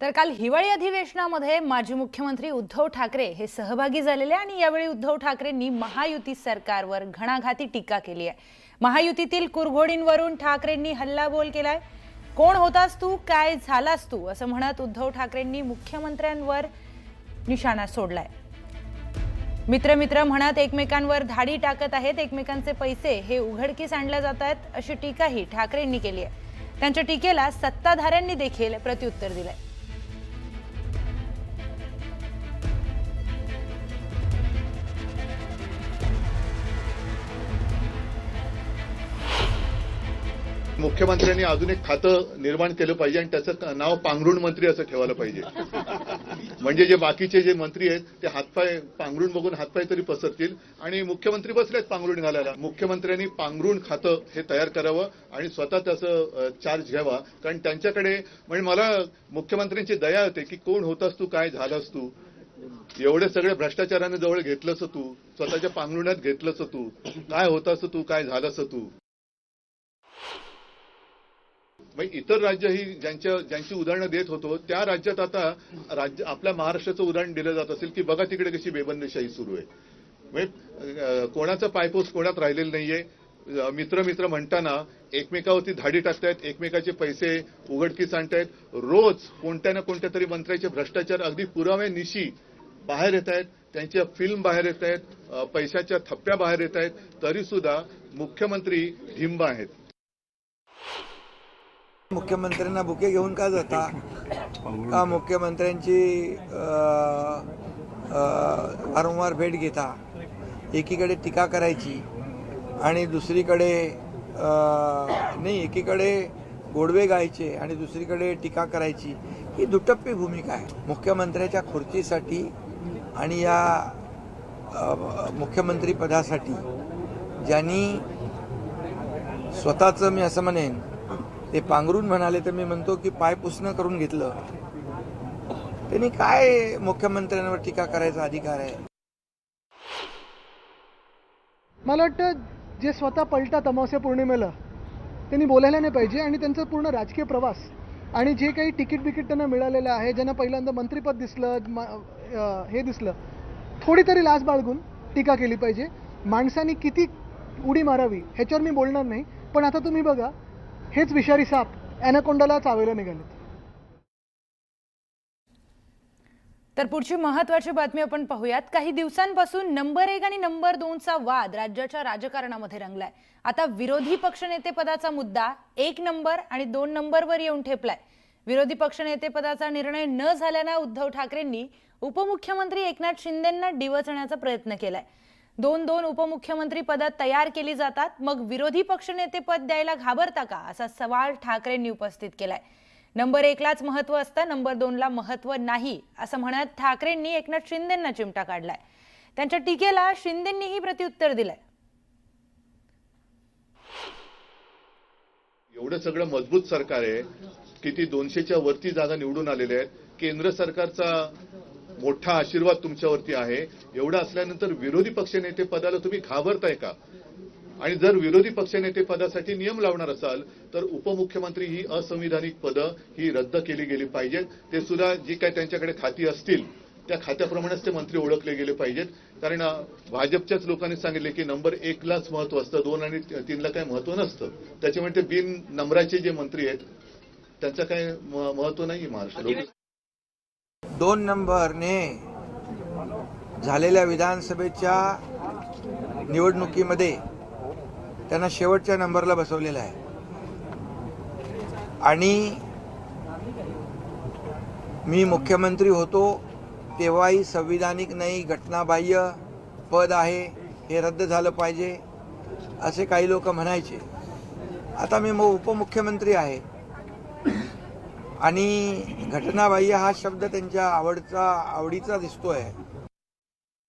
तर काल हिवाळी अधिवेशनामध्ये माजी मुख्यमंत्री उद्धव ठाकरे हे सहभागी झालेले आणि यावेळी उद्धव ठाकरेंनी महायुती सरकारवर घणाघाती टीका केली आहे. महायुतीतील कुरघोडींवरून ठाकरेंनी हल्लाबोल केलाय. कोण होतास तू? काय झालास तू? असं म्हणत उद्धव ठाकरेंनी मुख्यमंत्र्यांवर निशाणा सोडलाय. मित्र मित्र म्हणत एकमेकांवर धाडी टाकत आहेत. एकमेकांचे पैसे हे उघडकीस आणले जात आहेत अशी टीकाही ठाकरेंनी केली आहे. त्यांच्या टीकेला सत्ताधाऱ्यांनी देखील प्रत्युत्तर दिलंय. मुख्यमंत्र्यांनी अजून एक खातं निर्माण केलं पाहिजे आणि त्याचं नाव पांघरुण मंत्री असं ठेवायला पाहिजे. म्हणजे जे बाकीचे जे मंत्री आहेत ते हातपाय पांघरुण बघून हातपाय तरी पसरतील आणि मुख्यमंत्री बसलेत पांघरुण घालायला मुख्यमंत्र्यांनी पांघरुण खातं हे तयार करावं आणि स्वतः त्याचं चार्ज घ्यावा. कारण त्यांच्याकडे म्हणजे मला मुख्यमंत्र्यांची दया होते की कोण होतास तू काय झालास तू? एवढे सगळे भ्रष्टाचाराने जवळ घेतलंस तू. स्वतःच्या पांघरुण्यात घेतलंस तू. काय होतास तू काय झालास तू? म्हणजे इतर राज्य ही ज्यांच्या ज्यांची उदाहरणं देत होतो त्या राज्यात आता राज्य आपल्या महाराष्ट्राचं उदाहरण दिलं जात असेल की बघा तिकडे कशी बेबंदीशाही सुरू आहे. म्हणजे कोणाचा पायपोस कोणात राहिलेलं नाहीये. मित्र मित्र म्हणताना एकमेकावरती धाडी टाकतायत एकमेकाचे पैसे उघडकीस आणतायत. रोज कोणत्या ना कोणत्या तरी मंत्र्याचे भ्रष्टाचार अगदी पुरावे निशी बाहेर येत आहेत त्यांच्या फिल्म बाहेर येत आहेत पैशाच्या थप्प्या बाहेर येत आहेत तरी सुद्धा मुख्यमंत्री ढिंब आहेत. मुख्यमंत्र्यांना बुके घेऊन का जाता? का मुख्यमंत्र्यांची वारंवार भेट घेता? एकीकडे टीका करायची आणि दुसरीकडे नाही एकीकडे गोडवे गायचे आणि दुसरीकडे टीका करायची. ही दुटप्पी भूमिका आहे. मुख्यमंत्र्याच्या खुर्चीसाठी आणि या मुख्यमंत्रीपदासाठी. मुख्यमंत्री पदासाठी ज्यांनी स्वतःचं मी असं म्हणेन ते पांघरून म्हणाले तर मी म्हणतो की पाय पुसणं करून घेतलं. त्यांनी काय मुख्यमंत्र्यांवर टीका करायचा अधिकार आहे? मला वाटतं जे स्वतः पलटात अमावस्या पौर्णिमेला त्यांनी बोलायला नाही पाहिजे आणि त्यांचा पूर्ण राजकीय प्रवास आणि जे काही तिकीट बिकीट त्यांना मिळालेलं आहे ज्यांना पहिल्यांदा मंत्रिपद दिसलं हे दिसलं थोडी तरी लाज बाळगून टीका केली पाहिजे. माणसाने किती उडी मारावी ह्याच्यावर मी बोलणार नाही पण आता तुम्ही बघा हेच विषारी साप ॲनाकोंडाला चावायला निघालेत. तर पुढची महत्वाची बातमी आपण पाहूयात. काही दिवसांपासून नंबर एक आणि नंबर दोनचा वाद राज्याच्या राजकारणामध्ये रंगलाय. आता विरोधी पक्षनेते पदाचा मुद्दा एक नंबर आणि दोन नंबरवर येऊन ठेपलाय. विरोधी पक्षनेते पदाचा निर्णय न झाल्यानं उद्धव ठाकरेंनी उपमुख्यमंत्री एकनाथ शिंदेंना डिवचण्याचा प्रयत्न केलाय. दोन दोन उपमुख्यमंत्री पदं तयार केली जातात. मग विरोधी पक्षनेते पद द्यायला घाबरता का? असा सवाल ठाकरेंनी उपस्थित केलाय. नंबर एकलाच महत्त्व असतं नंबर दोनला महत्त्व नाही असं म्हणत ठाकरेंनी एकनाथ शिंदेंना चिमटा काढलाय. त्यांच्या टीकेला शिंदेंनीही प्रत्युत्तर दिलंय. एवढं सगळं मजबूत सरकार आहे किती दोनशेच्या वरती जागा निवडून आलेल्या आहेत. केंद्र सरकारचा मोठा आशीर्वाद तुमच्यावरती आहे. एवढं असल्यानंतर विरोधी पक्षनेते पदाला तुम्ही घाबरताय का? आणि जर विरोधी पक्षनेते पदासाठी नियम लावणार असाल तर उपमुख्यमंत्री ही असंविधानिक पदं ही रद्द केली गेली पाहिजेत. ते सुद्धा जी काय त्यांच्याकडे खाती असतील त्या खात्याप्रमाणेच ते मंत्री ओळखले गेले पाहिजेत. कारण भाजपच्याच लोकांनी सांगितले की नंबर एकलाच महत्त्व असतं दोन आणि तीनला काही महत्त्व नसतं. त्याच्यामुळे ते बिन नंबराचे जे मंत्री आहेत त्यांचं काही महत्त्व नाही महाराष्ट्र दोन नंबरने झालेल्या विधानसभेच्या निवडणुकीमध्ये त्यांना शेवटच्या नंबरला बसवलेलं आहे. आणि मी मुख्यमंत्री होतो तेव्हाही संविधानिक नाही घटनाबाह्य पद आहे हे रद्द झालं पाहिजे असे काही लोक म्हणायचे. आता मी मग उपमुख्यमंत्री आहे. आणि घटनाबाह्य हा शब्द त्यांच्या आवडचा आवडीचा दिसतोय.